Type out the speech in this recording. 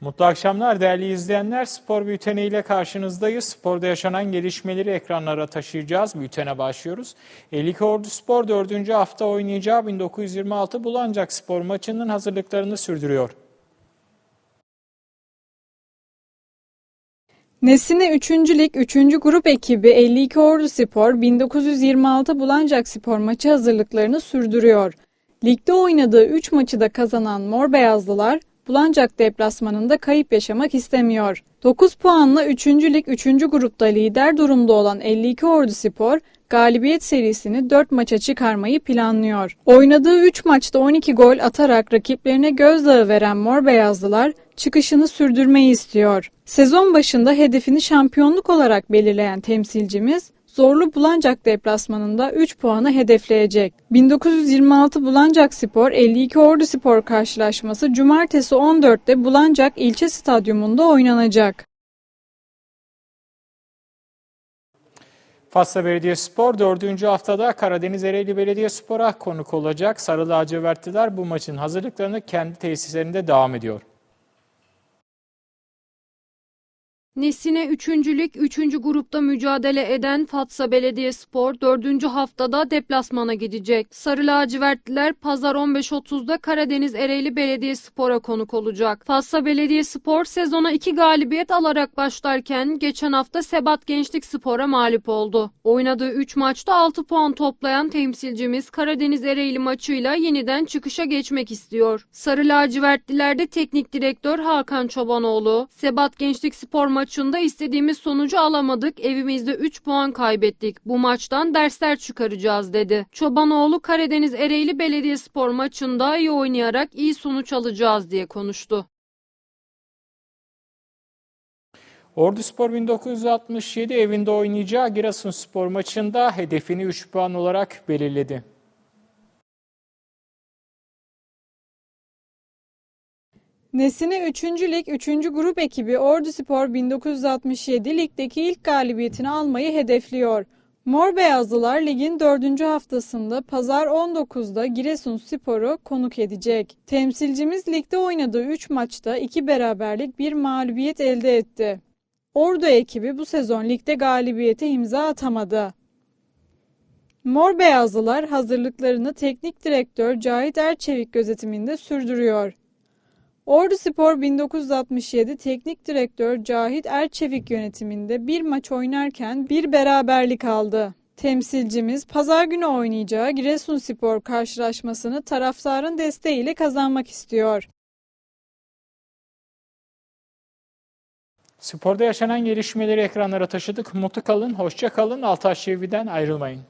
Mutlu akşamlar değerli izleyenler. Spor Bülteni ile karşınızdayız. Sporda yaşanan gelişmeleri ekranlara taşıyacağız. Bültene başlıyoruz. 52 Ordu Spor 4. hafta oynayacağı 1926 Bulancak Spor maçının hazırlıklarını sürdürüyor. Nesine 3. Lig 3. Grup ekibi 52 Ordu Spor 1926 Bulancak Spor maçı hazırlıklarını sürdürüyor. Ligde oynadığı 3 maçı da kazanan Mor Beyazlılar Bulancak deplasmanında kayıp yaşamak istemiyor. 9 puanla 3. Lig 3. grupta lider durumda olan 52 Ordu Spor galibiyet serisini 4 maça çıkarmayı planlıyor. Oynadığı 3 maçta 12 gol atarak rakiplerine gözdağı veren Mor Beyazlılar çıkışını sürdürmeyi istiyor. Sezon başında hedefini şampiyonluk olarak belirleyen temsilcimiz Zorlu Bulancak deplasmanında 3 puanı hedefleyecek. 1926 Bulancak Spor 52 Ordu Spor karşılaşması Cumartesi 14'te Bulancak ilçe stadyumunda oynanacak. Fatsa Belediyespor 4. haftada Karadeniz Ereğli Belediyespor'a konuk olacak. Sarı lacivertliler bu maçın hazırlıklarını kendi tesislerinde devam ediyor. Nesine 3. Lig 3. grupta mücadele eden Fatsa Belediyespor 4. haftada deplasmana gidecek. Sarı lacivertliler pazar 15.30'da Karadeniz Ereğli Belediyespor'a konuk olacak. Fatsa Belediyespor sezona 2 galibiyet alarak başlarken geçen hafta Sebat Gençlik Spor'a mağlup oldu. Oynadığı 3 maçta 6 puan toplayan temsilcimiz Karadeniz Ereğli maçıyla yeniden çıkışa geçmek istiyor. Sarı lacivertlilerde teknik direktör Hakan Çobanoğlu, Sebat Gençlik Spor maçında istediğimiz sonucu alamadık, evimizde 3 puan kaybettik. Bu maçtan dersler çıkaracağız dedi. Çobanoğlu Karadeniz Ereğli Belediyespor maçında iyi oynayarak iyi sonuç alacağız diye konuştu. Ordu Spor 1967 evinde oynayacağı Giresunspor maçında hedefini 3 puan olarak belirledi. Nesine 3. Lig 3. Grup ekibi Ordu Spor 1967 ligdeki ilk galibiyetini almayı hedefliyor. Mor Beyazlılar ligin 4. haftasında pazar 19'da Giresun Spor'u konuk edecek. Temsilcimiz ligde oynadığı 3 maçta 2 beraberlik bir mağlubiyet elde etti. Ordu ekibi bu sezon ligde galibiyete imza atamadı. Mor Beyazlılar hazırlıklarını teknik direktör Cahit Erçevik gözetiminde sürdürüyor. Ordu Spor 1967 Teknik Direktör Cahit Erçevik yönetiminde bir maç oynarken bir beraberlik aldı. Temsilcimiz pazar günü oynayacağı Giresunspor karşılaşmasını taraftarın desteğiyle kazanmak istiyor. Sporda yaşanan gelişmeleri ekranlara taşıdık. Mutlu kalın, hoşça kalın. Altaş TV'den ayrılmayın.